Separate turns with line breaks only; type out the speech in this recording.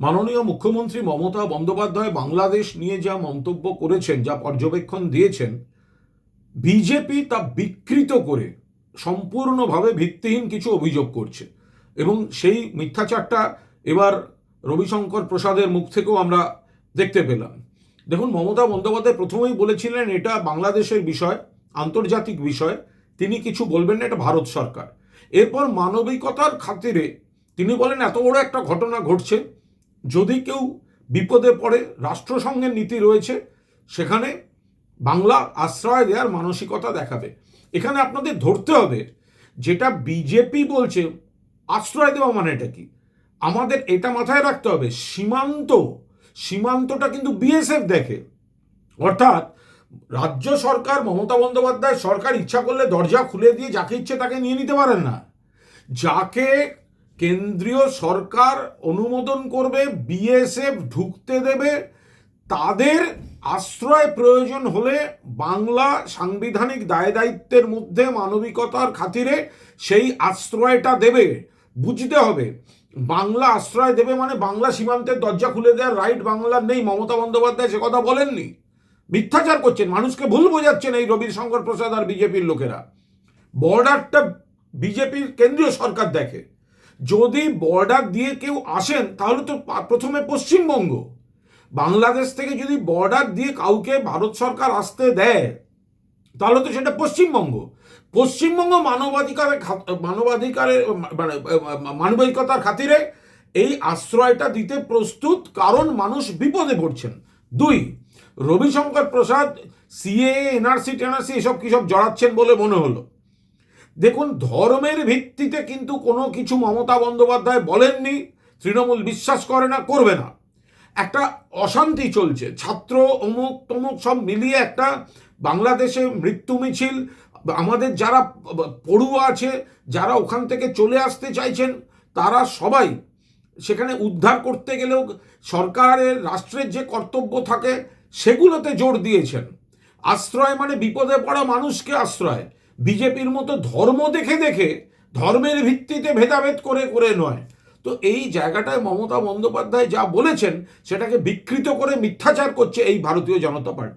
মাননীয় মুখ্যমন্ত্রী মমতা বন্দ্যোপাধ্যায় বাংলাদেশ নিয়ে যা মন্তব্য করেছেন, যা পর্যবেক্ষণ দিয়েছেন, বিজেপি তা বিকৃত করে সম্পূর্ণভাবে ভিত্তিহীন কিছু অভিযোগ করছে। এবং সেই মিথ্যাচারটা এবার রবিশঙ্কর প্রসাদের মুখ থেকেও আমরা দেখতে পেলাম। দেখুন, মমতা বন্দ্যোপাধ্যায় প্রথমেই বলেছিলেন এটা বাংলাদেশের বিষয়, আন্তর্জাতিক বিষয়। তিনি কিছু বলবেন না, এটা ভারত সরকার। এরপর মানবিকতার খাতিরে তিনি বলেন, এত বড় একটা ঘটনা ঘটছে যদি কেউ বিপদে পড়ে, রাষ্ট্রসংঘের নীতি রয়েছে, সেখানে বাংলা আশ্রয় দেওয়ার মানসিকতা দেখাবে। এখানে আপনাদের ধরতে হবে, যেটা বিজেপি বলছে, আশ্রয় দেওয়া মানে এটা কি? আমাদের এটা মাথায় রাখতে হবে, সীমান্ত, সীমান্তটা কিন্তু বিএসএফ দেখে। অর্থাৎ, রাজ্য সরকার, মমতা বন্দ্যোপাধ্যায় সরকার ইচ্ছা করলে দরজা খুলে দিয়ে যাকে ইচ্ছে তাকে নিয়ে নিতে পারেন না। যাকে কেন্দ্রীয় সরকার অনুমোদন করবে, বিএসএফ ঢুকতে দেবে, তাদের আশ্রয় প্রয়োজন হলে বাংলা সাংবিধানিক দায় দায়িত্বের মধ্যে মানবিকতার খাতিরে সেই আশ্রয়টা দেবে। বুঝতে হবে, বাংলা আশ্রয় দেবে মানে বাংলা সীমান্তের দরজা খুলে দেওয়ার রাইট বাংলার নেই, মমতা বন্দ্যোপাধ্যায় সে কথা বলেননি। মিথ্যাচার করছেন, মানুষকে ভুল বোঝাচ্ছেন এই রবিশঙ্কর প্রসাদ আর বিজেপির লোকেরা। বর্ডারটা বিজেপির কেন্দ্রীয় সরকার দেখে। যদি বর্ডার দিয়ে কেউ আসেন, তাহলে তো প্রথমে পশ্চিমবঙ্গ। বাংলাদেশ থেকে যদি বর্ডার দিয়ে কাউকে ভারত সরকার আসতে দেয়, তাহলে তো সেটা পশ্চিমবঙ্গ। পশ্চিমবঙ্গ মানবাধিকারের মানবাধিকারের মানে মানবিকতার খাতিরে এই আশ্রয়টা দিতে প্রস্তুত কারণ মানুষ বিপদে পড়ছেন। দুই, রবিশঙ্কর প্রসাদ সিএ এনআরসি টেনআরসি এসব কিসব জড়াচ্ছেন বলে মনে হলো? দেখুন, ধর্মের ভিত্তিতে কিন্তু কোনো কিছু মমতা বন্দ্যোপাধ্যায় বলেননি, তৃণমূল বিশ্বাস করে না, করবে না। একটা অশান্তি চলছে, ছাত্র অমুক তমুক সব মিলিয়ে একটা বাংলাদেশে মৃত্যু মিছিল, আমাদের যারা পড়ুয়া আছে, যারা ওখান থেকে চলে আসতে চাইছেন, তারা সবাই সেখানে উদ্ধার করতে গেলেও সরকারের, রাষ্ট্রের যে কর্তব্য থাকে, সেগুলোতে জোর দিয়েছেন। আশ্রয় মানে বিপদে পড়া মানুষকে আশ্রয়। বিজেপির মতো ধর্ম দেখে দেখে ধর্মের ভিত্তিতে ভেদাভেদ করে করে নয়। তো এই জায়গাটায় মমতা বন্দ্যোপাধ্যায় যা বলেছেন, সেটাকে বিকৃত করে মিথ্যাচার করছে এই ভারতীয় জনতা পার্টি।